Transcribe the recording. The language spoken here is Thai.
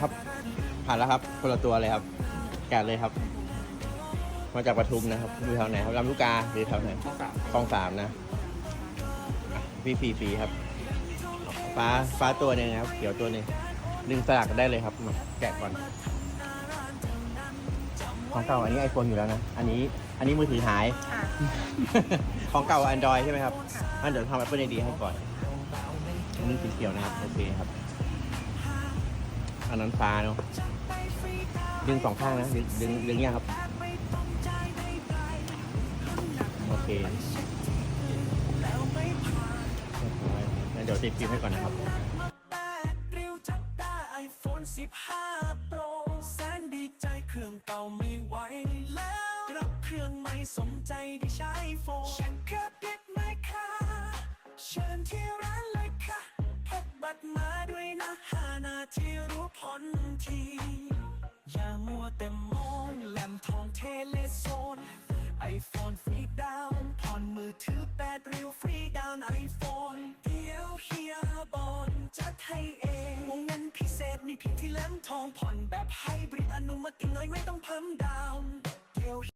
ครับผ่านแล้วครับคนละตัวเลยครับแกะเลยครับ มาจากปทุมนะครับอยู่แถวไหนครับลำลูกกาหรือแถวไหนข้อสามคลองสามนะพี่ฟรีฟรีครับ ฟ้าฟ้าตัวหนึ่งนะครับเขียวตัวหนึ่งดึงสลักได้เลยครับมาแกะก่อน ของเก่าอันนี้ไอโฟนอยู่แล้วนะ อันนี้อันนี้มือถือหาย ค่ะ ของเก่า Android ใช่ไหมครับอันเดี๋ยวทำ Apple ID ให้ก่อนอันนี้สีเขียวนะครับ โอเคครับ อันนั้นฟ้าเนาะดึงสองข้างนะดึงดึงดึงยังครับ โอเคเรียบร้อยงั้นเดี๋ยวติดฟิล์มให้ก่อนนะครับ15 Pro แสนดีใจเครื่องเก่าไม่ไหวแล้วรับเครื่องใหม่สมใจที่ใช้โฟนฉันแค่ปิดไม่ค่ะเชิญที่ร้านเลยค่ะ บัตรมาด้วยนะหานาที่รู้ผลที อย่ามัวแต่มองแหลมทองเทเลโซนไอโฟนฟรีดาวน์ผ่อนมือถือแปดริ้วฟรีดาวน์ไอโฟนเดี๋ยวเฮียบอลจัดให้เองวงเงินพิเศษมีเพียงที่แหลมทองผ่อนแบบไฮบริดอนุมัติน้อยไม่ต้องเพิ่มดาวน์เดี๋ยว